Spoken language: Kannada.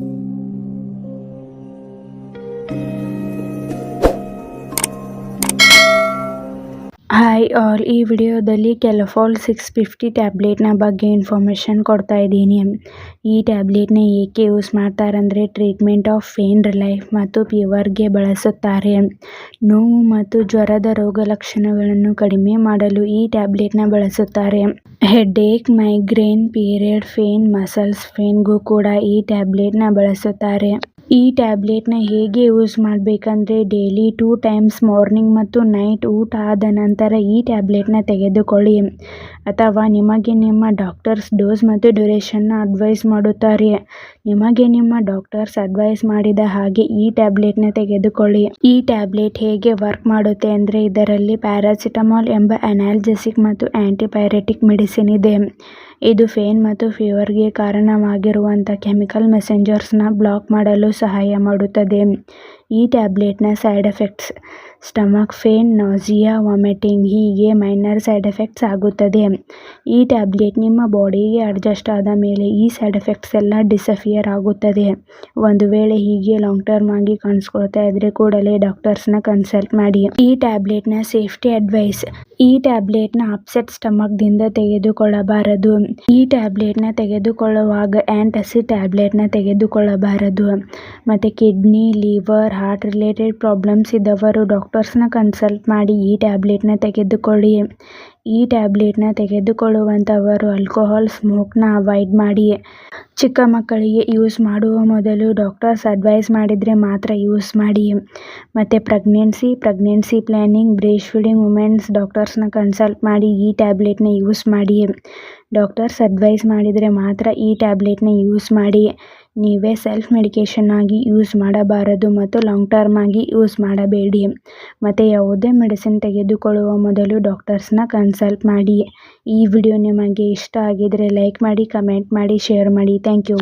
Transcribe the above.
Thank you. ಹಾಯ್ ಆಲ್ ಈ ವಿಡಿಯೋದಲ್ಲಿ ಕೆಲಫಾಲ್ ಸಿಕ್ಸ್ ಫಿಫ್ಟಿ ಟ್ಯಾಬ್ಲೆಟ್ನ ಬಗ್ಗೆ ಇನ್ಫಾರ್ಮೇಷನ್ ಕೊಡ್ತಾ ಇದ್ದೀನಿ. ಈ ಟ್ಯಾಬ್ಲೆಟ್ನ ಏಕೆ ಯೂಸ್ ಮಾಡ್ತಾರಂದರೆ ಟ್ರೀಟ್ಮೆಂಟ್ ಆಫ್ ಪೇನ್ ರಿಲೈಫ್ ಮತ್ತು ಫೀವರ್ಗೆ ಬಳಸುತ್ತಾರೆ. ನೋವು ಮತ್ತು ಜ್ವರದ ರೋಗ ಲಕ್ಷಣಗಳನ್ನು ಕಡಿಮೆ ಮಾಡಲು ಈ ಟ್ಯಾಬ್ಲೆಟ್ನ ಬಳಸುತ್ತಾರೆ. Headache migraine period pain muscles ಫೇನ್ಗೂ ಕೂಡ ಈ ಟ್ಯಾಬ್ಲೆಟ್ನ ಬಳಸುತ್ತಾರೆ. ಈ ಟ್ಯಾಬ್ಲೆಟ್ನ ಹೇಗೆ ಯೂಸ್ ಮಾಡಬೇಕಂದ್ರೆ ಡೈಲಿ ಟೂ ಟೈಮ್ಸ್ ಮಾರ್ನಿಂಗ್ ಮತ್ತು ನೈಟ್ ಊಟ ಆದ ನಂತರ ಈ ಟ್ಯಾಬ್ಲೆಟ್ನ ತೆಗೆದುಕೊಳ್ಳಿ. ಅಥವಾ ನಿಮಗೆ ನಿಮ್ಮ ಡಾಕ್ಟರ್ಸ್ ಡೋಸ್ ಮತ್ತು ಡ್ಯೂರೇಷನ್ನ ಅಡ್ವೈಸ್ ಮಾಡುತ್ತಾರೆ. ನಿಮಗೆ ನಿಮ್ಮ ಡಾಕ್ಟರ್ಸ್ ಅಡ್ವೈಸ್ ಮಾಡಿದ ಹಾಗೆ ಈ ಟ್ಯಾಬ್ಲೆಟ್ನ ತೆಗೆದುಕೊಳ್ಳಿ. ಈ ಟ್ಯಾಬ್ಲೆಟ್ ಹೇಗೆ ವರ್ಕ್ ಮಾಡುತ್ತೆ ಅಂದರೆ ಇದರಲ್ಲಿ ಪ್ಯಾರಾಸಿಟಮಾಲ್ ಎಂಬ ಅನಾಲ್ಜೆಸಿಕ್ ಮತ್ತು ಆ್ಯಂಟಿಬಯೋಟಿಕ್ ಮೆಡಿಸಿನ್ ಇದೆ. ಇದು ಫೇನ್ ಮತ್ತು ಫೀವರ್ಗೆ ಕಾರಣವಾಗಿರುವಂಥ ಕೆಮಿಕಲ್ ಮೆಸೆಂಜರ್ಸ್ನ ಬ್ಲಾಕ್ ಮಾಡಲು ಸಹಾಯ ಮಾಡುತ್ತದೆ. ಈ ಟ್ಯಾಬ್ಲೆಟ್ನ side effects. Stomach pain nausea, vomiting ಹೀಗೆ ಮೈನರ್ ಸೈಡ್ ಎಫೆಕ್ಟ್ಸ್ ಆಗುತ್ತದೆ. ಈ ಟ್ಯಾಬ್ಲೆಟ್ ನಿಮ್ಮ ಬಾಡಿಗೆ ಅಡ್ಜಸ್ಟ್ ಆದ ಮೇಲೆ ಈ ಸೈಡ್ ಎಫೆಕ್ಟ್ಸ್ ಎಲ್ಲ ಡಿಸಫಿಯರ್ ಆಗುತ್ತದೆ. ಒಂದು ವೇಳೆ ಹೀಗೆ ಲಾಂಗ್ ಟರ್ಮ್ ಆಗಿ ಕಾಣಿಸ್ಕೊಳ್ತಾ ಇದ್ರೆ ಕೂಡಲೇ ಡಾಕ್ಟರ್ಸ್ನ ಕನ್ಸಲ್ಟ್ ಮಾಡಿ. ಈ ಟ್ಯಾಬ್ಲೆಟ್ನ ಸೇಫ್ಟಿ ಅಡ್ವೈಸ್. ಈ ಟ್ಯಾಬ್ಲೆಟ್ನ ಅಪ್ಸೆಟ್ ಸ್ಟಮಕ್ದಿಂದ ತೆಗೆದುಕೊಳ್ಳಬಾರದು. ಈ ಟ್ಯಾಬ್ಲೆಟ್ನ ತೆಗೆದುಕೊಳ್ಳುವಾಗ ಆ್ಯಂಟಸಿಡ್ ಟ್ಯಾಬ್ಲೆಟ್ನ ತೆಗೆದುಕೊಳ್ಳಬಾರದು. ಮತ್ತು kidney, liver heart related problems ಇದ್ದವರು ಡಾಕ್ಟರ್ಸ್ನ ಕನ್ಸಲ್ಟ್ ಮಾಡಿ ಈ ಟ್ಯಾಬ್ಲೆಟ್ನ ತೆಗೆದುಕೊಳ್ಳಿ. ಈ ಟ್ಯಾಬ್ಲೆಟ್ನ ತೆಗೆದುಕೊಳ್ಳುವಂಥವರು ಆಲ್ಕೋಹಾಲ್ ಸ್ಮೋಕ್ನ ಅವಾಯ್ಡ್ ಮಾಡಿ. ಚಿಕ್ಕ ಮಕ್ಕಳಿಗೆ ಯೂಸ್ ಮಾಡುವ ಮೊದಲು ಡಾಕ್ಟರ್ಸ್ ಅಡ್ವೈಸ್ ಮಾಡಿದರೆ ಮಾತ್ರ ಯೂಸ್ ಮಾಡಿ. ಮತ್ತು pregnancy pregnancy planning breast feeding women's ಡಾಕ್ಟರ್ಸ್ನ consult ಮಾಡಿ ಈ ಟ್ಯಾಬ್ಲೆಟ್ನ ಯೂಸ್ ಮಾಡಿ. ಡಾಕ್ಟರ್ಸ್ ಅಡ್ವೈಸ್ ಮಾಡಿದರೆ ಮಾತ್ರ ಈ ಟ್ಯಾಬ್ಲೆಟ್ನ ಯೂಸ್ ಮಾಡಿ. ನೀವೇ ಸೆಲ್ಫ್ ಮೆಡಿಕೇಷನ್ ಆಗಿ ಯೂಸ್ ಮಾಡಬಾರದು ಮತ್ತು ಲಾಂಗ್ ಟರ್ಮ್ ಆಗಿ ಯೂಸ್ ಮಾಡಬೇಡಿ. ಮತ್ತು ಯಾವುದೇ ಮೆಡಿಸಿನ್ ತೆಗೆದುಕೊಳ್ಳುವ ಮೊದಲು ಡಾಕ್ಟರ್ಸ್ನ ಕನ್ಸಲ್ಟ್ ಮಾಡಿ. ಈ ವಿಡಿಯೋ ನಿಮಗೆ ಇಷ್ಟ ಆಗಿದ್ದರೆ ಲೈಕ್ ಮಾಡಿ ಕಮೆಂಟ್ ಮಾಡಿ ಶೇರ್ ಮಾಡಿ. Thank you